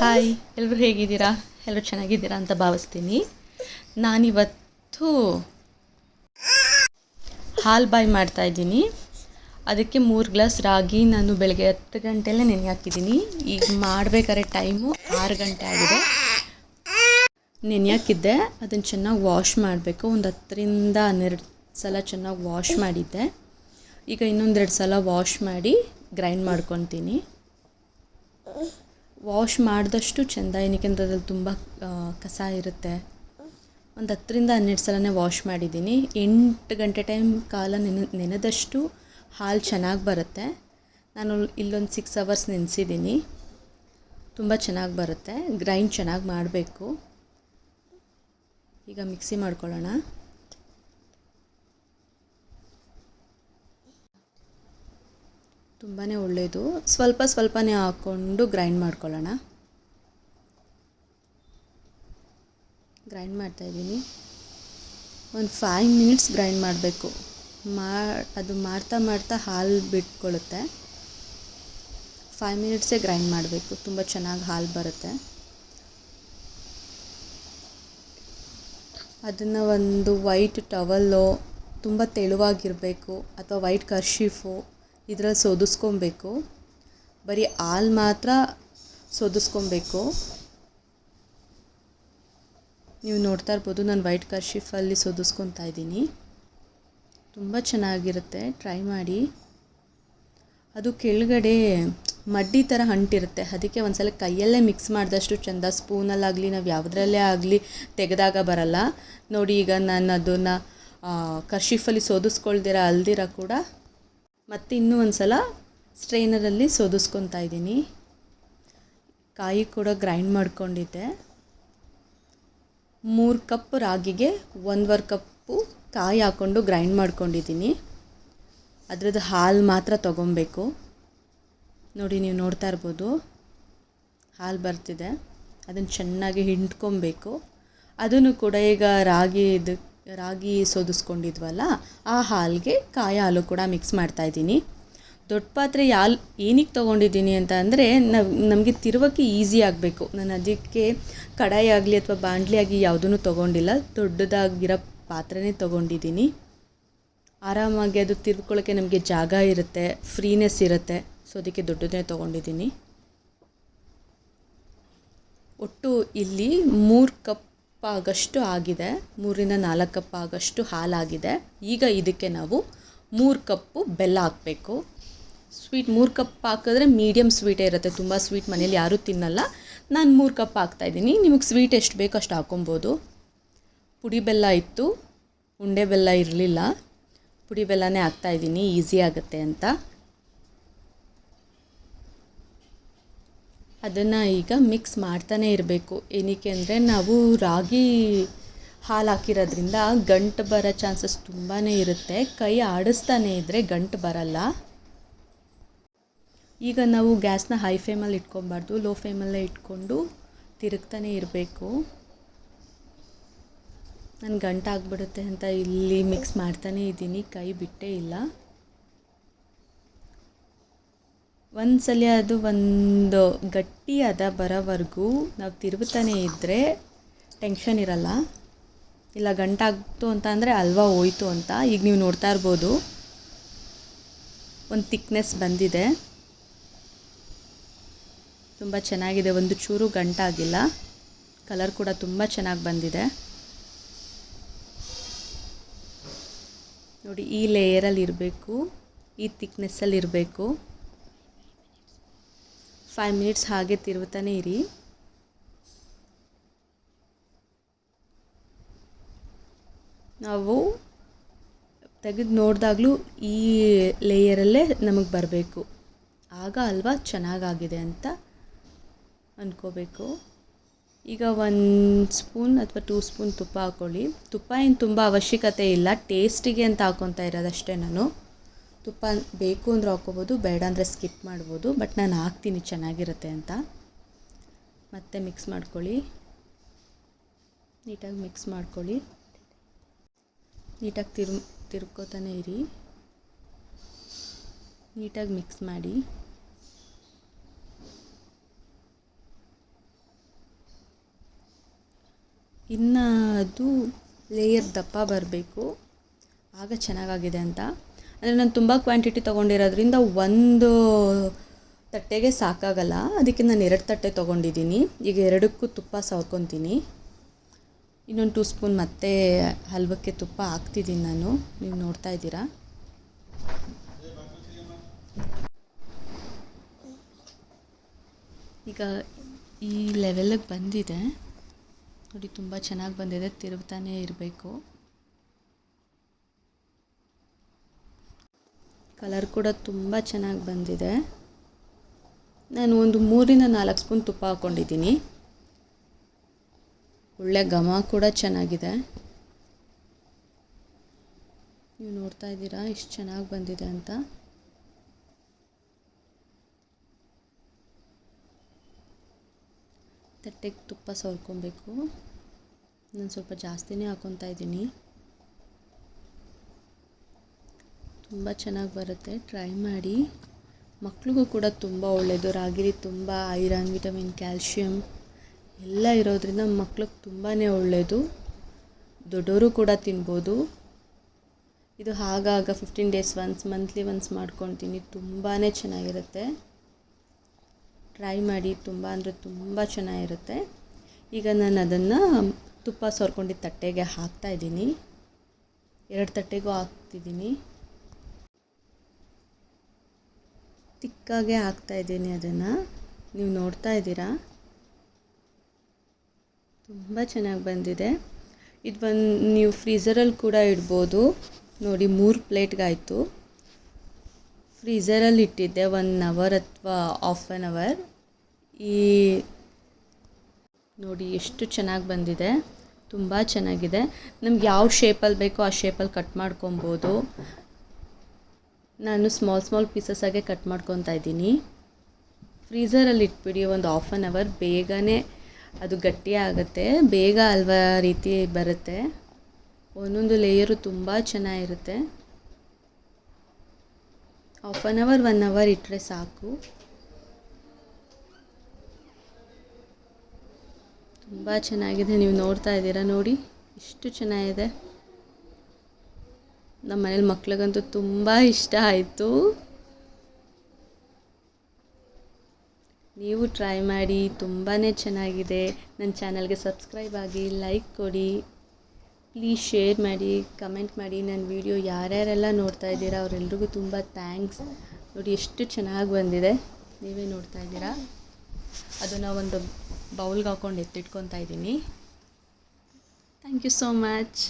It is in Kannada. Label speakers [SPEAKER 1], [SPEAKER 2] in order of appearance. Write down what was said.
[SPEAKER 1] ಹಾಯ್ ಎಲ್ಲರೂ ಹೇಗಿದ್ದೀರಾ? ಎಲ್ಲರೂ ಚೆನ್ನಾಗಿದ್ದೀರಾ ಅಂತ ಭಾವಿಸ್ತೀನಿ. ನಾನಿವತ್ತು ಹಾಲು ಬಾಯ್ ಮಾಡ್ತಾಯಿದ್ದೀನಿ ಅದಕ್ಕೆ ಮೂರು ಗ್ಲಾಸ್ ರಾಗಿ ನಾನು ಬೆಳಗ್ಗೆ ಹತ್ತು ಗಂಟೆಲ್ಲ ನೆನೆ ಹಾಕಿದ್ದೀನಿ. ಈಗ ಮಾಡಬೇಕಾದ್ರೆ ಟೈಮು ಆರು ಗಂಟೆ ಆಗಿದೆ. ನೆನೆ ಹಾಕಿದ್ದೆ. ಅದನ್ನು ಚೆನ್ನಾಗಿ ವಾಶ್ ಮಾಡಬೇಕು. ಒಂದು ಹತ್ತರಿಂದ ಹನ್ನೆರಡು ಸಲ ಚೆನ್ನಾಗಿ ವಾಶ್ ಮಾಡಿದ್ದೆ. ಈಗ ಇನ್ನೊಂದೆರಡು ಸಲ ವಾಶ್ ಮಾಡಿ ಗ್ರೈಂಡ್ ಮಾಡ್ಕೊತೀನಿ. ವಾಶ್ ಮಾಡಿದಷ್ಟು ಚೆಂದ. ಏನಕ್ಕೆಂದ್ರೆ ಅದ್ರಲ್ಲಿ ತುಂಬ ಕಸ ಇರುತ್ತೆ. ಒಂದು ಹತ್ತರಿಂದ ಹನ್ನೆರಡು ಸಲನೇ ವಾಶ್ ಮಾಡಿದ್ದೀನಿ. ಎಂಟು ಗಂಟೆ ಟೈಮ್ ಕಾಲ ನೆನೆ, ನೆನೆದಷ್ಟು ಹಾಲು ಚೆನ್ನಾಗಿ ಬರುತ್ತೆ. ನಾನು ಇಲ್ಲೊಂದು ಸಿಕ್ಸ್ ಅವರ್ಸ್ ನೆನೆಸಿದ್ದೀನಿ. ತುಂಬ ಚೆನ್ನಾಗಿ ಬರುತ್ತೆ. ಗ್ರೈಂಡ್ ಚೆನ್ನಾಗಿ ಮಾಡಬೇಕು. ಈಗ ಮಿಕ್ಸಿ ಮಾಡ್ಕೊಳ್ಳೋಣ. ತುಂಬಾ ಒಳ್ಳೆಯದು ಸ್ವಲ್ಪ ಸ್ವಲ್ಪನೇ ಹಾಕ್ಕೊಂಡು ಗ್ರೈಂಡ್ ಮಾಡ್ಕೊಳ್ಳೋಣ. ಗ್ರೈಂಡ್ ಮಾಡ್ತಾಯಿದ್ದೀನಿ ಒಂದು ಫೈವ್ ಮಿನಿಟ್ಸ್ ಗ್ರೈಂಡ್ ಮಾಡಬೇಕು. ಮಾ ಅದು ಮಾಡ್ತಾ ಮಾಡ್ತಾ ಹಾಲು ಬಿಟ್ಕೊಳ್ಳುತ್ತೆ. ಫೈವ್ ಮಿನಿಟ್ಸೇ ಗ್ರೈಂಡ್ ಮಾಡಬೇಕು. ತುಂಬ ಚೆನ್ನಾಗಿ ಹಾಲು ಬರುತ್ತೆ. ಅದನ್ನು ಒಂದು ವೈಟ್ ಟವಲ್ಲು ತುಂಬ ತೆಳುವಾಗಿರಬೇಕು, ಅಥವಾ ವೈಟ್ ಕರ್ಶೀಫು ಇದರಲ್ಲಿ ಸೋದಿಸ್ಕೊಬೇಕು. ಬರೀ ಹಾಲು ಮಾತ್ರ ಸೋದಿಸ್ಕೊಬೇಕು. ನೀವು ನೋಡ್ತಾ ಇರ್ಬೋದು, ನಾನು ವೈಟ್ ಕರ್ಶಿಫಲ್ಲಿ ಸೋದಿಸ್ಕೊತಾ ಇದ್ದೀನಿ. ತುಂಬ ಚೆನ್ನಾಗಿರುತ್ತೆ. ಟ್ರೈ ಮಾಡಿ. ಅದು ಕೆಳಗಡೆ ಮಡ್ಡಿ ಥರ ಅಂಟಿರುತ್ತೆ ಅದಕ್ಕೆ ಒಂದ್ಸಲ ಕೈಯಲ್ಲೇ ಮಿಕ್ಸ್ ಮಾಡಿದಷ್ಟು ಚೆಂದ, ಸ್ಪೂನಲ್ಲಾಗಲಿ, ನಾವು ಯಾವುದರಲ್ಲೇ ಆಗಲಿ ತೆಗೆದಾಗ ಬರಲ್ಲ. ನೋಡಿ ಈಗ ನಾನು ಅದನ್ನು ಕರ್ಶಿಫಲ್ಲಿ ಸೋದಿಸ್ಕೊಳ್ದಿರ, ಅಲ್ದಿರ ಕೂಡ ಮತ್ತು ಇನ್ನೂ ಒಂದು ಸಲ ಸ್ಟ್ರೈನರಲ್ಲಿ ಸೋದಿಸ್ಕೊತಾ ಇದ್ದೀನಿ. ಕಾಯಿ ಕೂಡ ಗ್ರೈಂಡ್ ಮಾಡ್ಕೊಂಡಿದ್ದೆ. ಮೂರು ಕಪ್ ರಾಗಿಗೆ ಒಂದುವರೆ ಕಪ್ಪು ಕಾಯಿ ಹಾಕ್ಕೊಂಡು ಗ್ರೈಂಡ್ ಮಾಡ್ಕೊಂಡಿದ್ದೀನಿ. ಅದರದ್ದು ಹಾಲು ಮಾತ್ರ ತೊಗೊಬೇಕು. ನೋಡಿ, ನೀವು ನೋಡ್ತಾ ಇರ್ಬೋದು. ಹಾಲು ಬರ್ತಿದೆ. ಅದನ್ನು ಚೆನ್ನಾಗಿ ಹಿಂಡ್ಕೊಬೇಕು. ಅದನ್ನು ಕೂಡ ಈಗ ರಾಗಿ ಇದು ರಾಗಿ ಸೋದಿಸ್ಕೊಂಡಿದ್ವಲ್ಲ, ಆ ಹಾಲಿಗೆ ಕಾಯಿ ಹಾಲು ಕೂಡ ಮಿಕ್ಸ್ ಮಾಡ್ತಾಯಿದ್ದೀನಿ ದೊಡ್ಡ ಪಾತ್ರೆ ಯಾಲ್ ಏನಕ್ಕೆ ತೊಗೊಂಡಿದ್ದೀನಿ ಅಂತ ಅಂದರೆ ನಮಗೆ ತಿರುವಕ್ಕೆ ಈಸಿ ಆಗಬೇಕು. ನಾನು ಅದಕ್ಕೆ ಕಡಾಯಿ ಆಗಲಿ ಅಥವಾ ಬಾಣಲಿ ಆಗಿ ಯಾವುದೂ ತೊಗೊಂಡಿಲ್ಲ. ದೊಡ್ಡದಾಗಿರೋ ಪಾತ್ರೆನೇ ತೊಗೊಂಡಿದ್ದೀನಿ. ಆರಾಮಾಗಿ ಅದು ತಿರ್ಕೊಳ್ಳೋಕ್ಕೆ ನಮಗೆ ಜಾಗ ಇರುತ್ತೆ, ಫ್ರೀನೆಸ್ ಇರುತ್ತೆ. ಸೊ, ಅದಕ್ಕೆ ದೊಡ್ಡದೇ ತೊಗೊಂಡಿದ್ದೀನಿ. ಒಟ್ಟು ಇಲ್ಲಿ ಮೂರು ಕಪ್ ಆಗಷ್ಟು ಆಗಿದೆ ಮೂರಿಂದ ನಾಲ್ಕು ಕಪ್ ಆಗಷ್ಟು ಹಾಲಾಗಿದೆ. ಈಗ ಇದಕ್ಕೆ ನಾವು ಮೂರು ಕಪ್ಪು ಬೆಲ್ಲ ಹಾಕಬೇಕು. ಸ್ವೀಟ್ ಮೂರು ಕಪ್ ಹಾಕಿದ್ರೆ ಮೀಡಿಯಮ್ ಸ್ವೀಟೇ ಇರುತ್ತೆ. ತುಂಬ ಸ್ವೀಟ್ ಮನೇಲಿ ಯಾರೂ ತಿನ್ನಲ್ಲ. ನಾನು ಮೂರು ಕಪ್ ಹಾಕ್ತಾಯಿದ್ದೀನಿ ನಿಮಗೆ ಸ್ವೀಟ್ ಎಷ್ಟು ಬೇಕೋ ಅಷ್ಟು ಹಾಕೊಬೋದು ಪುಡಿ ಬೆಲ್ಲ ಇತ್ತು. ಉಂಡೆ ಬೆಲ್ಲ ಇರಲಿಲ್ಲ. ಪುಡಿ ಬೆಲ್ಲನೇ ಹಾಕ್ತಾಯಿದ್ದೀನಿ ಈಸಿ ಆಗುತ್ತೆ ಅಂತ. ಅದನ್ನು ಈಗ ಮಿಕ್ಸ್ ಮಾಡ್ತಾನೇ ಇರಬೇಕು. ಏನಕ್ಕೆ ಅಂದರೆ ನಾವು ರಾಗಿ ಹಾಲು ಹಾಕಿರೋದ್ರಿಂದ ಗಂಟು ಬರೋ ಚಾನ್ಸಸ್ ತುಂಬಾ ಇರುತ್ತೆ. ಕೈ ಆಡಿಸ್ತಾನೆ ಇದ್ದರೆ ಗಂಟು ಬರಲ್ಲ. ಈಗ ನಾವು ಗ್ಯಾಸ್ನ ಹೈ ಫ್ಲೇಮಲ್ಲಿ ಇಟ್ಕೊಬಾರ್ದು ಲೋ ಫ್ಲೇಮಲ್ಲೇ ಇಟ್ಕೊಂಡು ತಿರುಗ್ತಾನೆ ಇರಬೇಕು. ನಾನು ಗಂಟಾಗ್ಬಿಡುತ್ತೆ ಅಂತ ಇಲ್ಲಿ ಮಿಕ್ಸ್ ಮಾಡ್ತಾನೇ ಇದ್ದೀನಿ. ಕೈ ಬಿಟ್ಟೇ ಇಲ್ಲ. ಒಂದು ಸಲ ಅದು ಒಂದು ಗಟ್ಟಿಯಾದ ಬರೋವರೆಗೂ ನಾವು ತಿರುಗುತ್ತಾನೆ ಇದ್ದರೆ ಟೆನ್ಷನ್ ಇರಲ್ಲ. ಇಲ್ಲ ಗಂಟಾಗ್ತು ಅಂತ ಅಂದರೆ ಹಲ್ವಾ ಹೋಯ್ತು ಅಂತ ಈಗ ನೀವು ನೋಡ್ತಾ ಇರ್ಬೋದು. ಒಂದು ತಿಕ್ನೆಸ್ ಬಂದಿದೆ. ತುಂಬ ಚೆನ್ನಾಗಿದೆ. ಒಂದು ಚೂರು ಗಂಟಾಗಿಲ್ಲ. ಕಲರ್ ಕೂಡ ತುಂಬ ಚೆನ್ನಾಗಿ ಬಂದಿದೆ. ನೋಡಿ ಈ ಲೇಯರಲ್ಲಿ ಇರಬೇಕು. ಈ ತಿಕ್ನೆಸ್ಸಲ್ಲಿ ಇರಬೇಕು. ಫೈವ್ ಮಿನಿಟ್ಸ್ ಹಾಗೆ ತಿರುಗುತ್ತಾನೆ, ಇರಿ. ನಾವು ತೆಗೆದು ನೋಡಿದಾಗಲೂ ಈ ಲೇಯರಲ್ಲೇ ನಮಗೆ ಬರಬೇಕು. ಆಗ ಅಲ್ವಾ ಚೆನ್ನಾಗಾಗಿದೆ ಅಂತ ಅಂದ್ಕೋಬೇಕು ಈಗ ಒಂದು ಸ್ಪೂನ್ ಅಥವಾ ಟೂ ಸ್ಪೂನ್ ತುಪ್ಪ ಹಾಕ್ಕೊಳ್ಳಿ ತುಪ್ಪ ಏನು ತುಂಬ ಅವಶ್ಯಕತೆ ಇಲ್ಲ, ಟೇಸ್ಟಿಗೆ ಅಂತ ಹಾಕ್ಕೊತಾ ಇರೋದಷ್ಟೇ ನಾನು. ತುಪ್ಪ ಬೇಕು ಅಂದರೆ ಹಾಕ್ಕೋಬೋದು, ಬೇಡ ಅಂದರೆ ಸ್ಕಿಪ್ ಮಾಡ್ಬೋದು ಬಟ್ ನಾನು ಹಾಕ್ತೀನಿ, ಚೆನ್ನಾಗಿರುತ್ತೆ ಅಂತ. ಮತ್ತೆ ಮಿಕ್ಸ್ ಮಾಡ್ಕೊಳ್ಳಿ. ನೀಟಾಗಿ ಮಿಕ್ಸ್ ಮಾಡ್ಕೊಳ್ಳಿ. ನೀಟಾಗಿ ತಿರು, ತಿರ್ಕೋತಾನೆ ಇರಿ. ನೀಟಾಗಿ ಮಿಕ್ಸ್ ಮಾಡಿ. ಇನ್ನು ಅದು ಲೇಯರ್ ದಪ್ಪ ಬರಬೇಕು. ಆಗ ಚೆನ್ನಾಗಾಗಿದೆ ಅಂತ. ಅಂದರೆ ನಾನು ತುಂಬ ಕ್ವಾಂಟಿಟಿ ತೊಗೊಂಡಿರೋದ್ರಿಂದ ಒಂದು ತಟ್ಟೆಗೆ ಸಾಕಾಗಲ್ಲ. ಅದಕ್ಕೆ ನಾನು ಎರಡು ತಟ್ಟೆ ತೊಗೊಂಡಿದ್ದೀನಿ. ಈಗ ಎರಡಕ್ಕೂ ತುಪ್ಪ ಸವ್ಕೊತೀನಿ. ಇನ್ನೊಂದು ಟೂ ಸ್ಪೂನ್ ಮತ್ತೆ ಹಲ್ವಕ್ಕೆ ತುಪ್ಪ ಹಾಕ್ತಿದ್ದೀನಿ ನಾನು. ನೀವು ನೋಡ್ತಾ ಇದ್ದೀರಾ? ಈಗ ಈ ಲೆವೆಲಗೆ ಬಂದಿದೆ. ನೋಡಿ, ತುಂಬ ಚೆನ್ನಾಗಿ ಬಂದಿದೆ. ತಿರುಗ್ತಾನೇ ಇರಬೇಕು. ಕಲರ್ ಕೂಡ ತುಂಬ ಚೆನ್ನಾಗಿ ಬಂದಿದೆ. ನಾನು ಒಂದು ಮೂರಿಂದ ನಾಲ್ಕು ಸ್ಪೂನ್ ತುಪ್ಪ ಹಾಕ್ಕೊಂಡಿದ್ದೀನಿ ಒಳ್ಳೆ ಘಮ ಕೂಡ ಚೆನ್ನಾಗಿದೆ. ನೀವು ನೋಡ್ತಾ ಇದ್ದೀರಾ ಎಷ್ಟು ಚೆನ್ನಾಗಿ ಬಂದಿದೆ ಅಂತ. ತಟ್ಟೆಗೆ ತುಪ್ಪ ಸವರ್ಕೊಬೇಕು. ನಾನು ಸ್ವಲ್ಪ ಜಾಸ್ತಿನೇ ಹಾಕ್ಕೊತಾ ಇದ್ದೀನಿ. ತುಂಬ ಚೆನ್ನಾಗಿ ಬರುತ್ತೆ. ಟ್ರೈ ಮಾಡಿ. ಮಕ್ಳಿಗೂ ಕೂಡ ತುಂಬ ಒಳ್ಳೆಯದು ರಾಗಿಲಿ ತುಂಬ ಐರನ್, ವಿಟಮಿನ್ ಕ್ಯಾಲ್ಶಿಯಮ್ ಎಲ್ಲ ಇರೋದ್ರಿಂದ ಮಕ್ಳಿಗೆ ತುಂಬಾ ಒಳ್ಳೆಯದು ದೊಡ್ಡವರು ಕೂಡ ತಿನ್ಬೋದು. ಇದು ಆಗಾಗ fifteen days once monthly once ಮಾಡ್ಕೊತೀನಿ. ತುಂಬಾ ಚೆನ್ನಾಗಿರುತ್ತೆ. ಟ್ರೈ ಮಾಡಿ. ತುಂಬ ಅಂದರೆ ತುಂಬ ಚೆನ್ನಾಗಿರುತ್ತೆ. ಈಗ ನಾನು ಅದನ್ನು ತುಪ್ಪ ಸೋರ್ಕೊಂಡು ತಟ್ಟೆಗೆ ಹಾಕ್ತಾ ಇದ್ದೀನಿ. ಎರಡು ತಟ್ಟೆಗೂ ಹಾಕ್ತಿದ್ದೀನಿ. ತಿಕ್ಕಾಗೆ ಹಾಕ್ತಾ ಇದ್ದೀನಿ ಅದನ್ನು. ನೀವು ನೋಡ್ತಾ ಇದ್ದೀರಾ? ತುಂಬ ಚೆನ್ನಾಗಿ ಬಂದಿದೆ. ಇದು ಬಂದು ನೀವು ಫ್ರೀಝರಲ್ಲಿ ಕೂಡ ಇಡ್ಬೋದು. ನೋಡಿ, ಮೂರು ಪ್ಲೇಟ್ಗಾಯಿತು. ಫ್ರೀಝರಲ್ಲಿ ಇಟ್ಟಿದ್ದೆ, ಒನ್ ಅವರ್ ಅಥವಾ ಆಫ್ ಆನ್ ಅವರ್. ಈ ನೋಡಿ, ಎಷ್ಟು ಚೆನ್ನಾಗಿ ಬಂದಿದೆ. ತುಂಬ ಚೆನ್ನಾಗಿದೆ. ನಮ್ಗೆ ಯಾವ ಶೇಪಲ್ಲಿ ಬೇಕೋ ಆ ಶೇಪಲ್ಲಿ ಕಟ್ ಮಾಡ್ಕೊಬೋದು. ನಾನು ಸ್ಮಾಲ್ ಸ್ಮಾಲ್ ಪೀಸಸ್ ಆಗಿ ಕಟ್ ಮಾಡ್ಕೊತಾ ಇದ್ದೀನಿ. ಫ್ರೀಝರಲ್ಲಿ ಇಟ್ಬಿಡಿ, ಒಂದು ಆಫ್ ಆನ್ ಅವರ್ ಬೇಗನೆ ಅದು ಗಟ್ಟಿ ಆಗುತ್ತೆ. ಬೇಗ ಹಲ್ವ ರೀತಿ ಬರುತ್ತೆ. ಒಂದೊಂದು ಲೇಯರು ತುಂಬ ಚೆನ್ನಾಗಿರುತ್ತೆ. Half an hour one hour ಇಟ್ಟರೆ ಸಾಕು. ತುಂಬ ಚೆನ್ನಾಗಿದೆ. ನೀವು ನೋಡ್ತಾ ಇದ್ದೀರಾ ನೋಡಿ? ಇಷ್ಟು ಚೆನ್ನಾಗಿದೆ. ನಮ್ಮ ಮನೇಲಿ ಮಕ್ಳಿಗಂತೂ ತುಂಬ ಇಷ್ಟ ಆಯಿತು. ನೀವು ಟ್ರೈ ಮಾಡಿ ತುಂಬಾ ಚೆನ್ನಾಗಿದೆ. ನನ್ನ ಚಾನಲ್ಗೆ ಸಬ್ಸ್ಕ್ರೈಬ್ ಆಗಿ ಲೈಕ್ ಕೊಡಿ. ಪ್ಲೀಸ್ ಶೇರ್ ಮಾಡಿ ಕಮೆಂಟ್ ಮಾಡಿ. ನನ್ನ ವಿಡಿಯೋ ಯಾರ್ಯಾರೆಲ್ಲ ನೋಡ್ತಾ ಇದ್ದೀರಾ, ಅವರೆಲ್ರಿಗೂ ತುಂಬ ಥ್ಯಾಂಕ್ಸ್ ನೋಡಿ, ಎಷ್ಟು ಚೆನ್ನಾಗಿ ಬಂದಿದೆ. ನೀವೇ ನೋಡ್ತಾ ಇದ್ದೀರಾ? ಅದನ್ನು ಒಂದು ಬೌಲ್ಗೆ ಹಾಕ್ಕೊಂಡು ಎತ್ತಿಟ್ಕೊತಾ ಇದ್ದೀನಿ. Thank you so much